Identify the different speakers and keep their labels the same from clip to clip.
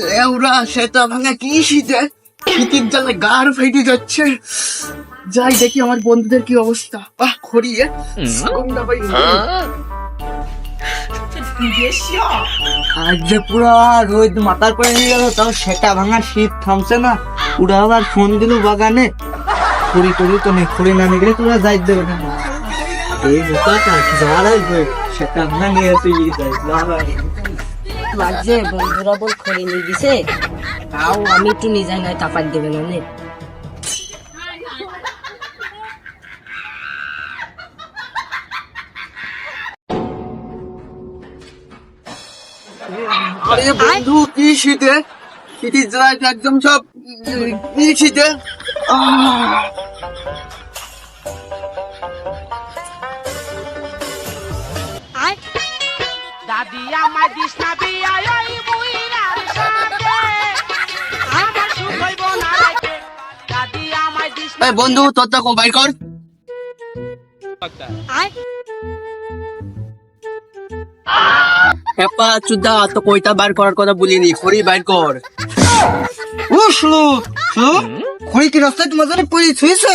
Speaker 1: এওরা সেটা ভাঙা কি শীতে? শীতের জ্বালা গার ফেটে যাচ্ছে। যাই দেখি আমার বন্ধুদের কি অবস্থা। আহ খড়িয়ে। ভাই
Speaker 2: আজ যে পুরো রোদ মাথার পরে নিয়ে গেল তাও সেটা ভাঙা শীত থামছে না। পুরো আবার ফোন দিল বাগানে। খুঁড়ি টুড়ি তো নেই খুঁড়ি না নিগলে তোরা যাই দেবে না। এই বোকাটা আসবে সেটা ভাঙা নিয়ে তুই যাই
Speaker 3: মাঝে বন্ধুরা বল খড়ি নিয়ে দিছে। তাও আমি একটু নিজে নয় তাপার দেবে না নে।
Speaker 1: আরে বন্ধু, কি শীতে? শীতের একদম সব কি শীতে? এই বন্ধু তোর তো বাইর কর। হেপা চুদা তো কইটা বার করার কথা বলিনি খড়ি বাইর কর।
Speaker 2: ও শুলো শুলো খড়ি কি রাস্তায় তোমার জন্য পড়ে ছুঁয়েছে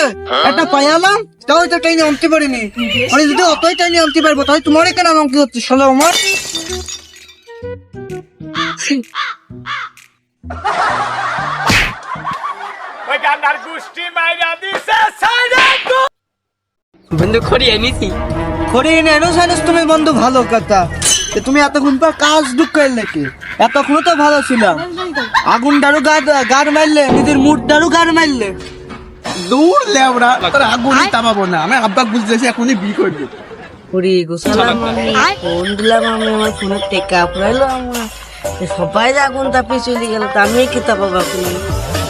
Speaker 2: একটা পাইয়ালাম তাও এটা টাইনে আনতে পারিনি। খড়ি যদি অতই টাইনে আনতে পারব তাহলে তোমারই কেন আমাকে কি হচ্ছে শোনো আমার?
Speaker 4: ওই গান্ডার গুষ্টি মাইরা দিছে সাইডে
Speaker 1: বন্ধু খড়ি এনেছি।
Speaker 2: খড়ি এনে এনো সাইনাস তুমি বন্ধু ভালো কথা। তুমি এতক্ষণ পর কাজ নাকি? এতক্ষণ তো ভালো ছিলাম। আগুন ডারু গার মারলে নিজের মুড ডারু গার মারলে
Speaker 1: দূর লেবড়া তোর আগুনই তামাবো না। আমি আব্বা বুঝতেছি এখনই বি করবি
Speaker 3: খড়ি গোসালাম আমি ফোন দিলাম আমি আমার ফোনের টেকা আমার সবাই আগুন তাপিয়ে চলে গেল তা আমি কি তাপাবো এখন?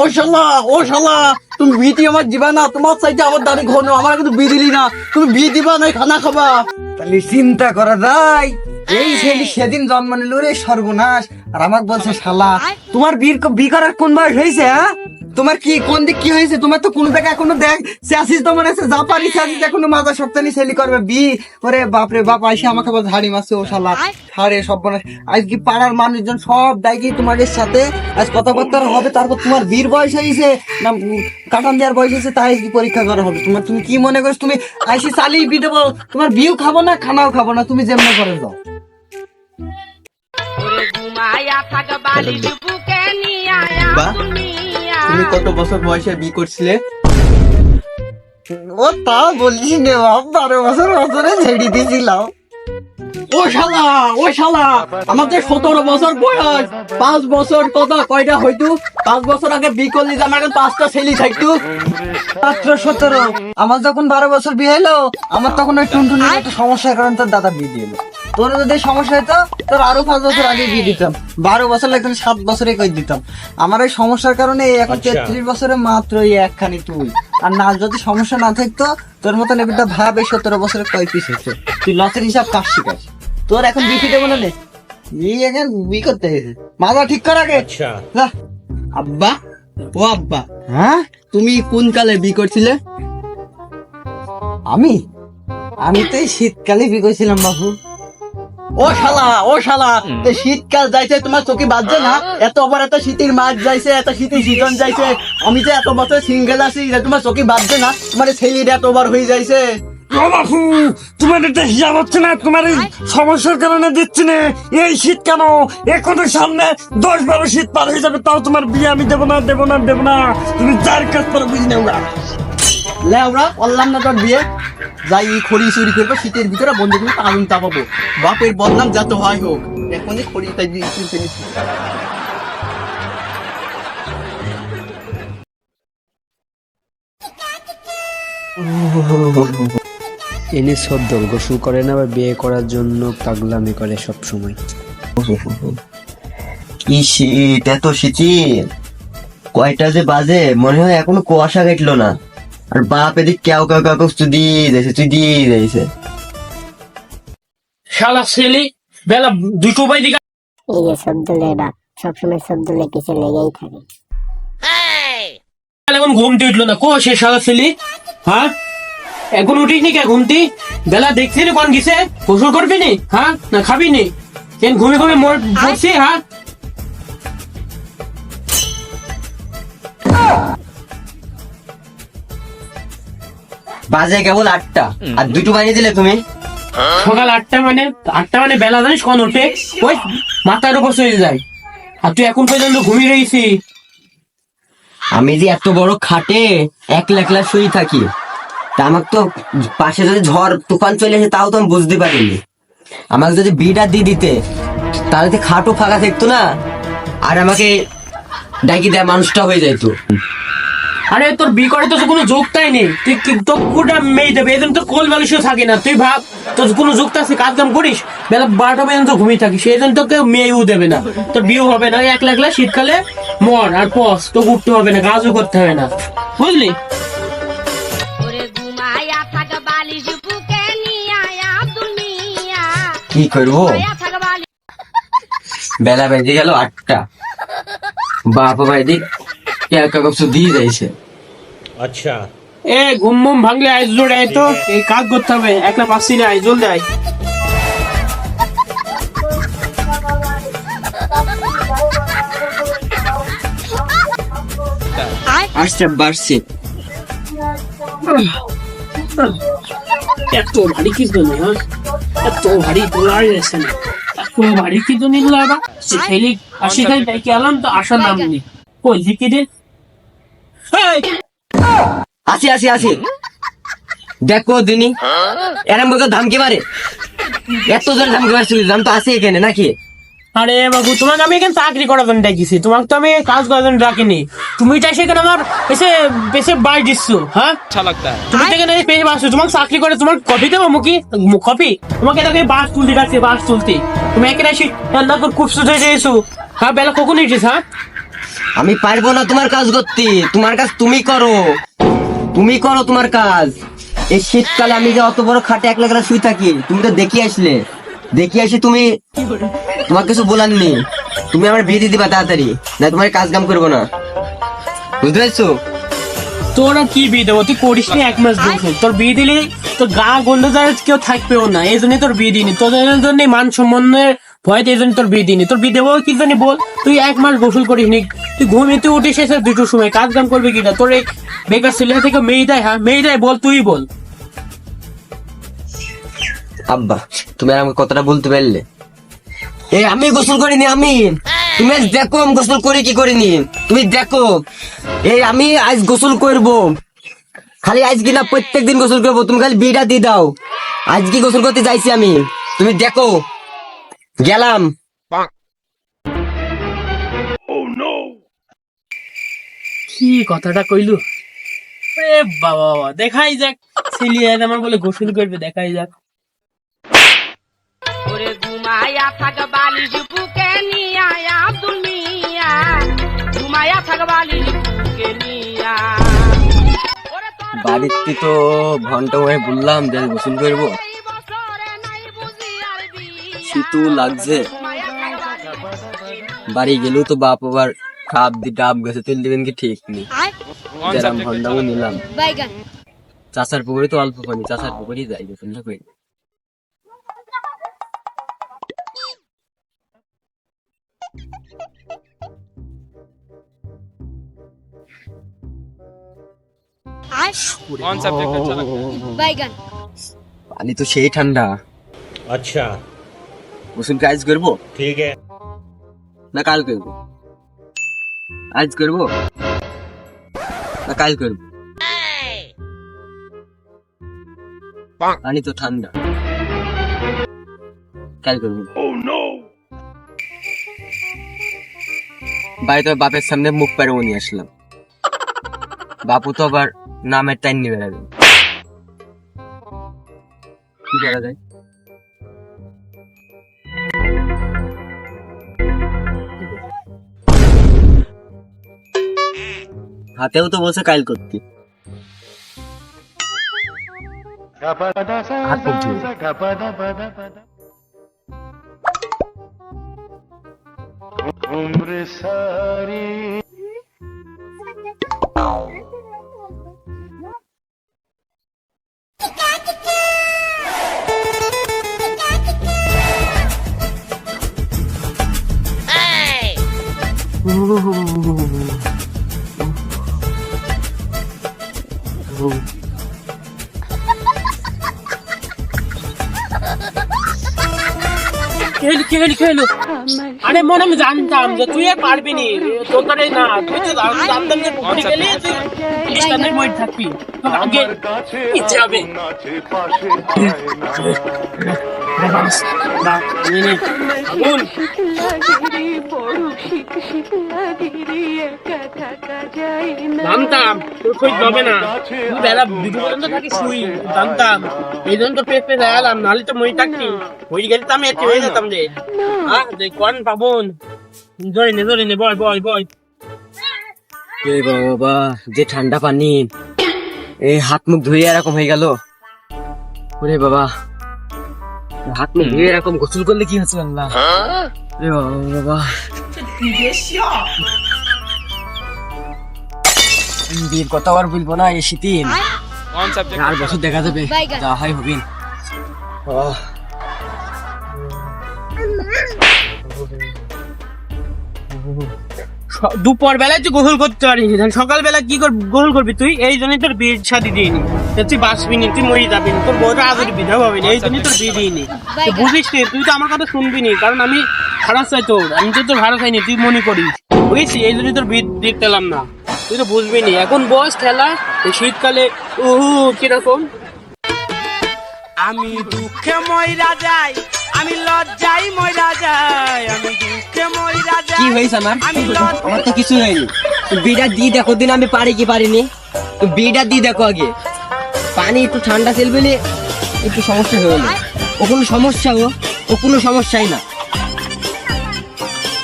Speaker 2: ও
Speaker 1: শালা ও শালা, তুমি আমার দিবা না, তোমার সাইডে আমার দাঁড়ি ঘন, আমার কিন্তু বি দিলি না, তুমি বি দিবা না, খানা খাবা।
Speaker 2: তাহলে চিন্তা করা যায়, এই ছেলে সেদিন জন্ম নিল রে সর্বনাশ, আর আমাকে বলছে শালা, তোমার বীর বি করার কোন বয়স হয়েছে হ্যাঁ? তোমার কি কোন দিক কি হয়েছে? তোমার তো কোন জায়গায় এখনও দেখ চেয়াসিস তো মনে আছে জাপানি চেয়াসিস এখনও মাজা সপ্তাহে ছেলে করবে। বি ওরে বাপরে বাপ আইসে আমাকে বল ঝাড়ি মারছে ও শালা। হারে সব আজ কি পাড়ার মানুষজন সব ডাকি তোমাদের সাথে? আজ কথাবার্তা হবে তারপর তোমার বীর বয়স হয়েছে না কাটান দেওয়ার বয়স হয়েছে তাই কি পরীক্ষা করা হবে। তোমার তুমি কি মনে করছ? তুমি আইসি চালিয়ে বি দেবো তোমার বিও খাব না খানাও খাব না তুমি যেমন করে যাও।
Speaker 4: ওরে থাক বালিশ বুকে নিয়া
Speaker 1: তুমি কত বছর বয়সে বি করছিলে?
Speaker 2: ও তা বলিস নে বারো বছর বছরে ছেড়ে দিয়েছিলাম।
Speaker 1: ও শালা ও শালা আমাদের সতেরো বছর বয়স। পাঁচ বছর কত কয়টা হইতো? পাঁচ বছর আগে বি করলি যে আমার পাঁচটা ছেলে থাকতো?
Speaker 2: মাত্র সতেরো। আমার যখন বারো বছর বিয়ে হলো আমার তখন ওই টুনটুনির একটা সমস্যার কারণে তার দাদা বিয়ে দিল। তোর যদি সমস্যা হতো তোর আরও পাঁচ বছর আগে বিয়ে দিতাম। বারো বছর লাগতো না, সাত বছরে কই দিতাম। আমার এই সমস্যার কারণে এখন তেত্রিশ বছরে মাত্র এই একখানি তুই। আর না যদি সমস্যা না থাকতো তোর মতন একটা ভাব এই সতেরো বছরে কয় পিস হচ্ছে তুই লসের হিসাব কাজ শিখাস তোর এখন বিয়ে দেবো না এই এখন বিয়ে করতে হয়েছে মাথা ঠিক কর আগে।
Speaker 1: আব্বা ও আব্বা
Speaker 2: হ্যাঁ?
Speaker 1: তুমি কোন কালে বি করছিলে?
Speaker 2: আমি? আমি তো এই শীতকালে বিয়ে করেছিলাম বাবু।
Speaker 1: ও শালা ও শালা শীতকাল যাইছে তোমার চোখে বাজছে না? এত আবার এত শীতের মাছ যাইছে এত শীতের সিজন যাইছে। আমি যে এত বছর সিঙ্গেল আছি এটা তোমার চোখে বাজছে না? তোমার ছেলেটা এতবার হয়ে যাইছে।
Speaker 5: তোমার এটা হিসাব হচ্ছে না তোমার এই সমস্যার কারণে দিচ্ছি না। এই শীত কেন? এখনও সামনে দশ বারো শীত পার হয়ে যাবে তাও তোমার বিয়ে আমি দেবো না দেবো না দেবো না। তুমি যার কাজ করে বুঝে নেও না
Speaker 1: লেওরা করলাম না তোর বিয়ে। যাই এই খড়ি চুরি করব শীতের ভিতরে বন্ধু করে আগুন তাপাবো বাপের বদনাম যত হয় হোক এখনই খড়িটা দিয়ে কিনতে নিচ্ছি।
Speaker 6: এনে সদ্দর গোসল করে না আবার বিয়ে করার জন্য পাগলামি করে সব সময়
Speaker 7: কি শীত এত শীতিল কয়টা যে বাজে মনে হয় এখনও কুয়াশা কাটলো না। আর বাপ এদিক কেউ কেউ কেউ তুই দিয়ে দিয়েছে তুই দিয়ে দিয়েছে
Speaker 8: শালা ছেলে বেলা দুটো বাই দিকে
Speaker 9: এই যে সবদুলের বাপ সবসময় সবদুলের পিছে লেগেই থাকে।
Speaker 8: এখন ঘুমতে উঠল না কো সে শালা ছেলে? হ্যাঁ? এখন উঠিস নি কে ঘুমতি? বেলা দেখছি নি কোন গেছে? গোসল করবি নি? হ্যাঁ? না খাবি নি? কেন ঘুমে ঘুমে মর পড়ছি হ্যাঁ?
Speaker 7: বাজে কেবল আটটা। আর দুটো বানিয়ে দিলে তুমি?
Speaker 8: সকাল আটটা মানে আটটা মানে বেলা জানিস কোন ওঠে? ওই মাথার উপর চলে যায়। আর তুই এখন পর্যন্ত ঘুমিয়ে রয়েছি।
Speaker 7: আমি যে এত বড় খাটে একলা একলা শুয়ে থাকি তা আমার তো পাশে যদি ঝড় তুফান চলে আসে তাও তো আমি বুঝতে পারিনি। আমাকে যদি বিটা দিয়ে দিতে তাহলে তো খাটও ফাঁকা থাকতো না আর আমাকে ডাকি দেয় মানুষটা হয়ে যাইতো।
Speaker 8: আরে তোর বি করে তো কোনো যোগটাই নেই। তুই কি- তোর কোটা মেয়ে দেবে? এই জন্য তোর কোল বালিশও থাকে না। তুই ভাব তোর কোনো যোগটা আছে কাজ কাম করিস? বেলা বারোটা পর্যন্ত ঘুমিয়ে থাকিস। সেই জন্য তোকে মেয়েও দেবে না। তোর বিয়েও হবে না। একলা একলা শীতকালে মর আর পস তো উঠতে হবে না কাজও করতে হবে না। বুঝলি?
Speaker 10: ওরে ঘুমায়া থাক বালিশ বুকে নিয়া আব্দুল মিয়া
Speaker 7: কি করব? বেলা বেজে গেল আটটা। বাবা ভাই দিক কিছু দিয়ে যাইছে।
Speaker 8: এ ঘুম মুম ভাঙলে আইজ জোড়ে আয় তো। এই কাজ করতে হবে একলা পাচ্ছি না আইজ জলদি আয়।
Speaker 7: আসছে বাড়ছে।
Speaker 8: এত ভারী কি জন্য হ্যাঁ? এত ভারী তোলার গেছে না। এত ভারী কি জন্য এগুলো আবার? আসি খাই ডেকে আলাম তো আসার নাম নেই। কই লিখে দে
Speaker 7: আসি আসি আসি। দেখো দিনি। এরম বলতে ধামকে মারে। এত জোরে ধামকে মারছিল দাম তো আছে এখানে নাকি?
Speaker 8: আরে বাবু তোমাকে আমি এখানে চাকরি করার জন্য ডাকিছি। তোমাকে তো আমি কাজ করার জন্য ডাকিনি। তুমি তো সেখানে আমার এসে বেশি বাই দিচ্ছ হ্যাঁ? তুমি তো এখানে পেয়ে বাসছো তোমাকে চাকরি করে তোমার কপি দেবো মুখি? কপি? তোমাকে দেখে বাস তুলতে ডাকছে বাস তুলতে। তুমি এখানে এসে রান্না করে খুব সুযোগ হ্যাঁ বেলা কখন এসেছ হ্যাঁ?
Speaker 7: আমি পারব না তোমার কাজ করতে। তোমার কাজ তুমি করো। তুমি করো তোমার কাজ। এই শীতকালে আমি যে অত বড় খাটে একলা একলা শুয়ে থাকি, তুমি তো দেখি আসলে। দেখি আসি তুমি তোমার কিছু বলার নেই। তুমি আমার বিয়ে দিয়ে দিবা তাড়াতাড়ি, না তোমার কাজ কাম করব না। বুঝতে পারছ?
Speaker 8: তোরা কি বিয়ে দেবো? তুই করিস নি এক মাস বলছো তোর বিয়ে দিলে তোর গা গন্ধ কেউ থাকবেও না। এই জন্য তোর বিয়ে দিইনি। তোদের জন্য মান সম্মানের ভয়তে এই জন্য তোর বিয়ে দিইনি। তোর বিয়ে দেবো কি জানি বল? তুই এক মাস গোসল করিস নি তুই ঘুমিয়ে তুই উঠিস এসে দুটোর সময় কাজ কাম করবি কিনা? তোর এই বেকার ছেলে থেকে মেয়ে দেয় হ্যাঁ? মেয়ে দেয় বল তুই বল।
Speaker 7: আব্বা তুমি আমাকে কতটা বলতে পারলে? এই আমি গোসল করিনি আমি। তুমি দেখো আমি গোসল করি কি করিনি। তুমি দেখো। এই আমি আজ গোসল করব। খালি আজ কি না প্রত্যেক দিন গোসল করব। তুমি খালি বিটা দিয়ে দাও। আজ কি গোসল করতে যাইছি আমি। তুমি দেখো। গেলাম।
Speaker 8: কি কথাটা কইলু? এ বাবা বাবা দেখাই যাক। আমার বলে গোসল করবে দেখাই যাক।
Speaker 10: ওরে ঘুমায়া থাক বালিশ বুকে নিয়া আব্দুল মিয়া। ঘুমায়া থাক বালিশ বুকে নিয়া।
Speaker 7: বাড়িতে তো ঘণ্টা হয়ে বললাম যে গোসল করব। শীতও লাগছে। বাড়ি গেলেও তো বাপ আবার খাপ দি ডাব গেছে তেল দিবেন কি ঠিক নেই। যেরাম ঘন্টাও নিলাম। চাষার পুকুরে তো অল্প পানি চাষার পুকুরেই যাই করি।
Speaker 9: বাইগান
Speaker 7: পানি তো সেই ঠান্ডা। আচ্ছা। গোসল কি আজ করব? ঠিক না কাল করব। আজ করব? না কাল করব। পানি তো ঠান্ডা। কাল করব। বাড়িতে বাপের সামনে মুখ পেরে নিয়ে আসলাম। বাপু তো আবার নামের টাইম নিয়ে বেড়াবে কি করা যায়? হাতেও তো বলছে কাইল করতে। হাত মুখ ধুয়ে।
Speaker 8: খেলু খেলু খেলু আরে মনে আমি জানতাম যে তুই আর পারবি নি তোর না, তুই তো জানতাম যে পুকুরে গেলে তুই স্ট্যান্ডের মধ্যে থাকবি তোর আগে ইচ্ছে হবে। জানতাম এই জন্য তো পেট পেট এলাম নাহলে তো মই থাকতি। হয়ে গেলে তো আমি হয়ে যেতাম রে হ্যাঁ কোন পাবন জয় নে জয় নে বয় বয় বয়।
Speaker 7: এই বাবা যে ঠান্ডা পানি এই হাত মুখ ধুয়ে এরকম হয়ে গেল। ওরে বাবা হাত মুখ ধুয়ে এরকম গোসল করলে কি হচ্ছে আল্লাহ এ বাবা বিয়ের কথা আর বলব না এই শীতে আর বছর দেখা যাবে যা হয় হবিন।
Speaker 8: স- দুপুর বেলায় তুই গোসল করতে পারিস না সকাল বেলা কি কর গোসল করবি তুই? এই জন্যই তোর বিয়ে শাদি দিইনি। তুই বাঁচবি নি তুই মরে যাবি তোর বউটা আদর বিধবা হবে এই জন্যই তোর বিয়ে দিইনি। তুই বুঝিস নি তুই তো আমার কথা শুনবি নি কারণ আমি খারাপ চাই তোর। আমি তো তোর ভালো চাইনি তুই মনে করিস। বুঝিস এই জন্যই তোর বিয়ে দেখতে এলাম না। তুই তো বুঝবি নি এখন বস খেলা এই শীতকালে উহু কীরকম?
Speaker 4: আমি দুঃখে ময়রা যাই আমি লজ্জাই যাই আমি দুঃখে
Speaker 7: কি
Speaker 4: যাই।
Speaker 7: হয়েছে আমার?
Speaker 4: আমি
Speaker 7: আমার তো কিছু হয়নি। বিটা দিয়ে দেখো দিন আমি পারি কি পারিনি। বিটা দিয়ে দেখো আগে। পানি একটু ঠান্ডা ছিল বলে একটু সমস্যা হয়ে গেলো। ও কোনো সমস্যা ও? ও কোনো সমস্যাই না।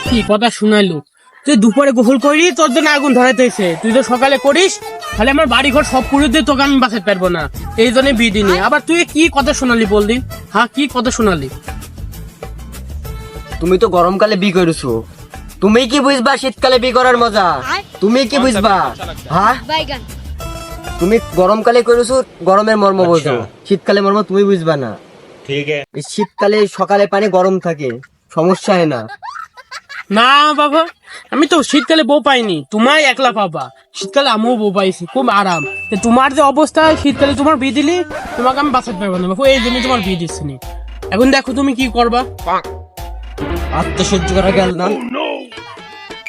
Speaker 8: কি কথা শুনাইলো? তুই দুপুরে গোসল করি তোর জন্য আগুন ধরাইতেছে তুই তো সকালে করিস তাহলে আমার বাড়ি ঘর সব পুরো দিয়ে তোকে আমি বাঁচাতে পারব না। এই জন্য বিয়ে দিনি আবার তুই কি কথা শোনালি বলদি হ্যাঁ কি কথা শোনালি?
Speaker 7: তুমি তো গরমকালে বি করেছ তুমি কি বুঝবা শীতকালে বি করার মজা? তুমি কি বুঝবা? হ্যাঁ? তুমি গরমকালে করেছ গরমের মর্ম বোঝো। শীতকালে মর্ম তুমি বুঝবা না। এই শীতকালে সকালে পানি গরম থাকে সমস্যা হয় না।
Speaker 8: না বাবা আমি তো শীতকালে বউ পাইনি। তোমার একলা পাবা। শীতকালে আমিও বউ পাইছি খুব আরাম। তো তোমার যে অবস্থা শীতকালে তোমার বিয়ে দিলি তোমাকে আমি বাঁচাতে পারব না। এই জন্য তোমার বিয়ে দিচ্ছি এখন দেখো তুমি কি করবা।
Speaker 7: আত্ম সহ্য করা গেল না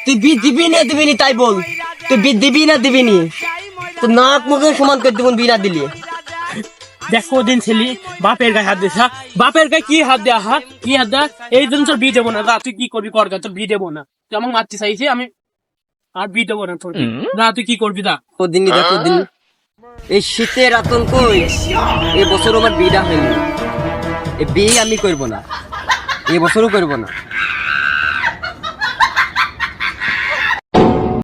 Speaker 7: তুই বি দিবি না দিবি নি তাই বল। তুই বি দিবি না দিবি নি। তো নাক মুখে সমান করে দিবন বি না দিলি।
Speaker 8: দেখো দিন ছেলে বাপের গায়ে হাত হ্যাঁ? বাপের গায়ে কি হাত দেয়া হ্যাঁ কি হাত দেয়া? এই জন্য তোর বিয়ে দেবো না যা তুই কি করবি কর তোর বিয়ে দেবো না। তুই আমাকে মারতে চাইছি আমি আর বিয়ে দেবো না তোর। না তুই কি করবি দা
Speaker 7: ওদিন দেখো দিন। এই শীতের আতঙ্ক এই বছর আমার বিটা হয়নি। এই বিয়ে আমি করব না। এবছরও করব না।